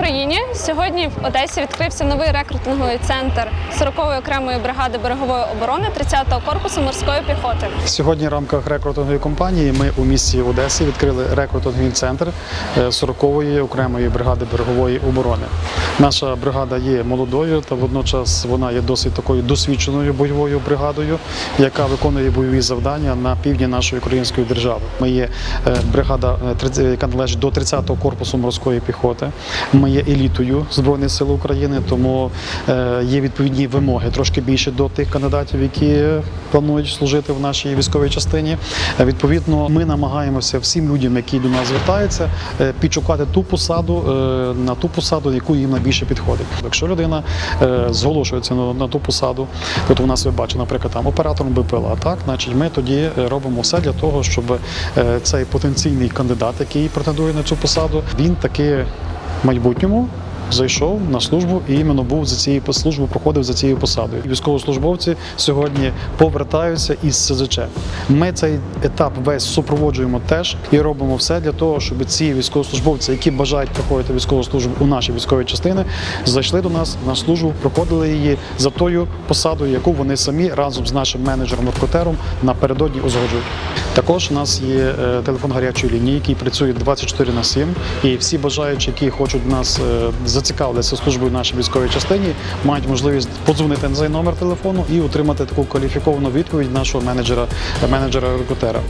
Україні! Сьогодні в Одесі відкрився новий рекрутинговий центр 40-ї окремої бригади берегової оборони 30-го корпусу морської піхоти. Сьогодні в рамках рекрутингової компанії ми у місті Одесі відкрили рекрутинговий центр е, 40-ї окремої бригади берегової оборони. Наша бригада є молодою та водночас вона є досить такою досвідченою бойовою бригадою, яка виконує бойові завдання на півдні нашої української держави. Ми є е, бригада, е, яка належить до 30-го корпусу морської піхоти. Ми є елітою Збройних сил України, тому е, є відповідні вимоги трошки більше до тих кандидатів, які планують служити в нашій військовій частині. Е, Відповідно, ми намагаємося всім людям, які до нас звертаються, е, підшукати ту посаду на ту посаду, яку їм найбільше підходить. Якщо людина зголошується на, ту посаду, от у нас ви бачите, наприклад, там оператором БПЛА, так значить ми тоді робимо все для того, щоб цей потенційний кандидат, який претендує на цю посаду, він таки майбутньому зайшов на службу і іменно був за цією службу, проходив за цією посадою. Військовослужбовці сьогодні повертаються із СЗЧ. Ми цей етап весь супроводжуємо теж і робимо все для того, щоб ці військовослужбовці, які бажають проходити військову службу у наші військові частини, зайшли до нас на службу, проходили її за тою посадою, яку вони самі разом з нашим менеджером рекрутером напередодні узгоджують. Також у нас є е, телефон гарячої лінії, який працює 24 на 7, і всі бажаючі, які хочуть нас е, зацікавитися службою в нашій військовій частині, мають можливість подзвонити на цей номер телефону і отримати таку кваліфіковану відповідь нашого менеджера менеджера рекрутера.